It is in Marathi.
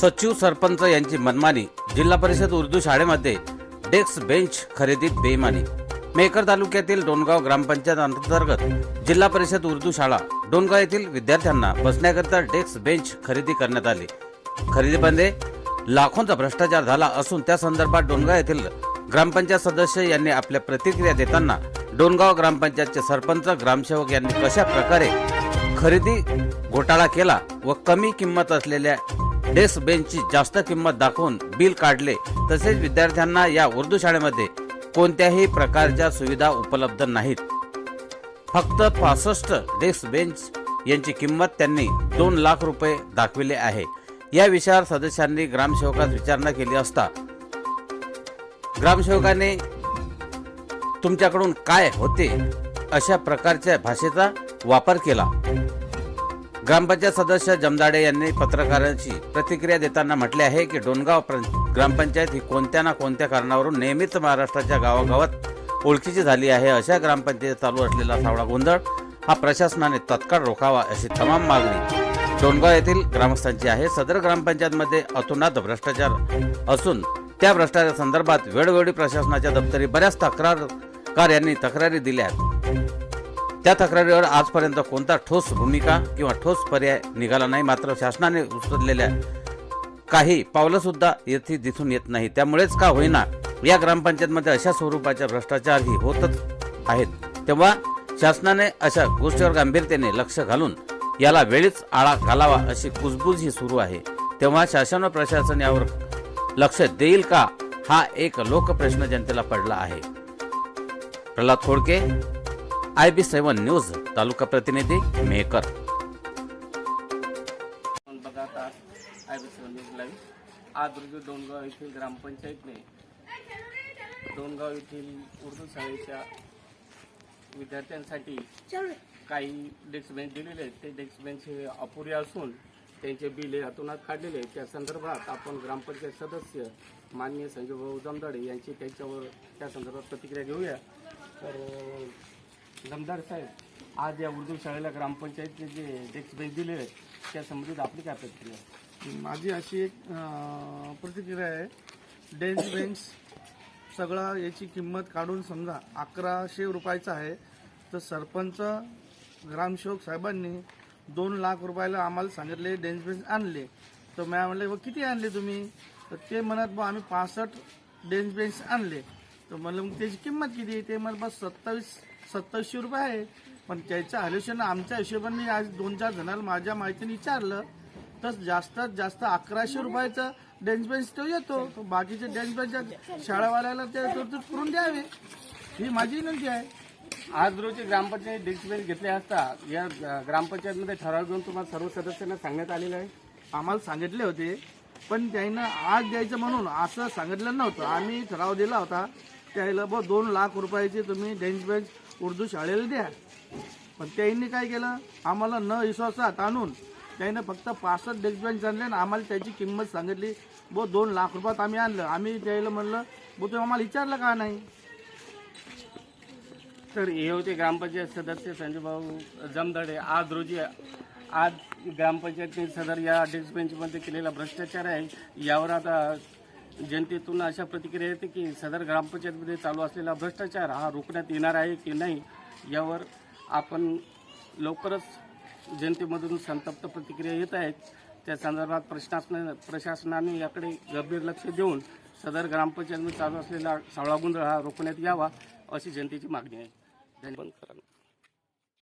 सचिव सरपंच यांची मनमानी जिल्हा परिषद उर्दू शाळेमध्ये डेस्क बेंच खरेदीत बेईमानी मेकर तालुक्यातील डोनगाव ग्रामपंचायत अंतर्गत जिल्हा परिषद उर्दू शाळा डोनगाव येथील विद्यार्थ्यांना बसण्याकरिता डेस्क बेंच खरेदी करण्यात आली. खरेदीमध्ये लाखोंचा भ्रष्टाचार झाला असून त्या संदर्भात डोनगाव येथील ग्रामपंचायत सदस्य यांनी आपल्या प्रतिक्रिया देताना डोनगाव ग्रामपंचायतचे सरपंच ग्रामसेवक यांनी कशा प्रकारे खरेदी घोटाळा केला व कमी किंमत असलेल्या डेस्क बेंचची जास्त किंमत दाखवून बिल काढले तसेच विद्यार्थ्यांना या उर्दू शाळेमध्ये कोणत्याही प्रकारच्या सुविधा उपलब्ध नाहीत. फक्त पासष्ट डेस्क बेंच यांची किंमत त्यांनी दोन लाख रुपये दाखविले आहे. या विषयावर सदस्यांनी ग्रामसेवकास विचारणा केली असता ग्रामसेवकाने तुमच्याकडून काय होते अशा प्रकारच्या भाषेचा वापर केला. ग्रामपंचायत सदस्य जमदाडे यांनी पत्रकारांची प्रतिक्रिया देताना म्हटले आहे की डोनगाव प्र- ग्रामपंचायत ही कोणत्या ना कोणत्या कारणावरून नेहमीच महाराष्ट्राच्या गावागावात ओळखीची झाली आहे अशा ग्रामपंचायत चालू असलेला सावळा गोंधळ हा प्रशासनाने तत्काळ रोखावा अशी तमाम मागणी डोनगाव येथील ग्रामस्थांची आहे. सदर ग्रामपंचायतमध्ये अतुनात भ्रष्टाचार असून त्या भ्रष्टाचार संदर्भात वेळोवेळी प्रशासनाच्या दप्तरी बऱ्याच तक्रारकार यांनी तक्रारी दिल्या आहेत. त्या तक्रारीवर आजपर्यंत कोणता ठोस भूमिका किंवा ठोस पर्याय निघाला नाही मात्र शासनाने उचललेल्या काही पावलं सुद्धा येथे दिसून येत नाही. त्यामुळेच का होईना या ग्रामपंचायतमध्ये अशा स्वरूपाच्या भ्रष्टाचार ही होतच आहेत. तेव्हा शासनाने अशा गोष्टीवर गांभीर्याने लक्ष घालून याला वेळीच आळा घालावा अशी कुजबूज ही सुरू आहे. तेव्हा शासन व प्रशासन यावर लक्ष देईल का? हा एक लोकप्रश्न जनतेला पडला आहे. Pralhad Thodke I B seven news taluka प्रतिनिधी maker I B seven news live आज रोजी डोनगाव येथील ग्रामपंचायतने डोनगाव येथील उर्दू शाळेच्या विद्यार्थ्यांसाठी काही डेस्क बेंच दिलेले आहेत. ते डेस्क बेंच हे अपुरे असून त्यांचे बिल हे हातोनात काढलेले आहेत. त्या संदर्भात आपण ग्रामपंचायत सदस्य माननीय संजय भाऊ जमदाडे यांची त्याच्यावर त्या संदर्भात प्रतिक्रिया घेऊया. तर जमदार साहेब आज या उर्दू शाळेला ग्रामपंचायतने जे डेस्क बेंच दिले आहेत त्या संबंधित आपली काय प्रतिक्रिया आहे? माझी अशी एक अं, प्रतिक्रिया आहे डेन्स बेंच सगळा याची किंमत काढून समजा अकराशे रुपयाचा आहे तर सरपंच ग्रामसेवक साहेबांनी दोन लाख रुपयाला आम्हाला सांगितले डेन्स बेंच आणले तर मॅम म्हणले "व किती आणले तुम्ही तर ते म्हणत बा आम्ही पासष्ट डेन्स बेंच आणले तर म्हणलं मग त्याची किंमत किती आहे? ते म्हणत बस सत्तावीस सत्तावीसशे रुपये आहे. पण त्याच्या आलोचना आमच्या हिशोबाने आज दोन चार जणांना माझ्या माहितीने विचारलं तर जास्तीत जास्त अकराशे रुपयाचा डेन्स बेंच तो येतो. तो बाकीचे डेन्स बेंच शाळावाल्याला ते तरतूद करून द्यावे. ही माझी विनंती आहे. आज रोजी ग्रामपंचायत डेस्क बेंच घेतले असता या ग्रामपंचायतमध्ये ठराव घेऊन तुम्हाला सर्व सदस्यांना सांगण्यात आलेलं आहे? आम्हाला सांगितले होते पण त्यांना आज द्यायचं म्हणून असं सांगितलं नव्हतं. आम्ही ठराव दिला होता त्याला ब दोन लाख रुपयाचे तुम्ही डेन्स बेंच उर्दू शाळेला द्या. पण त्यांनी काय केलं? आम्हाला न विश्वासात आणून त्याने फक्त पासष्ट डेस्क बेंच आणले आणि आम्हाला त्याची किंमत सांगितली. बो दोन लाख रुपयात आम्ही आणलं. आम्ही त्याला म्हणलं बो तुम्ही आम्हाला विचारलं का नाही? तर हे होते ग्रामपंचायत सदस्य संजय भाऊ आज रोजी आज ग्रामपंचायतने सदर या डेस्क बेंचमध्ये केलेला भ्रष्टाचार आहे. यावर आता जनतेतून अशा प्रतिक्रिया येते की सदर ग्रामपंचायतमध्ये चालू असलेला भ्रष्टाचार हा रोखण्यात येणार आहे की नाही यावर आपण लवकरच जनतेमधून संतप्त प्रतिक्रिया येत आहेत. त्या संदर्भात प्रशासन प्रशासनाने याकडे गंभीर लक्ष देऊन सदर ग्रामपंचायतमध्ये चालू असलेला सावळा गोंधळ हा रोखण्यात यावा अशी जनतेची मागणी आहे. धन्यवाद. करा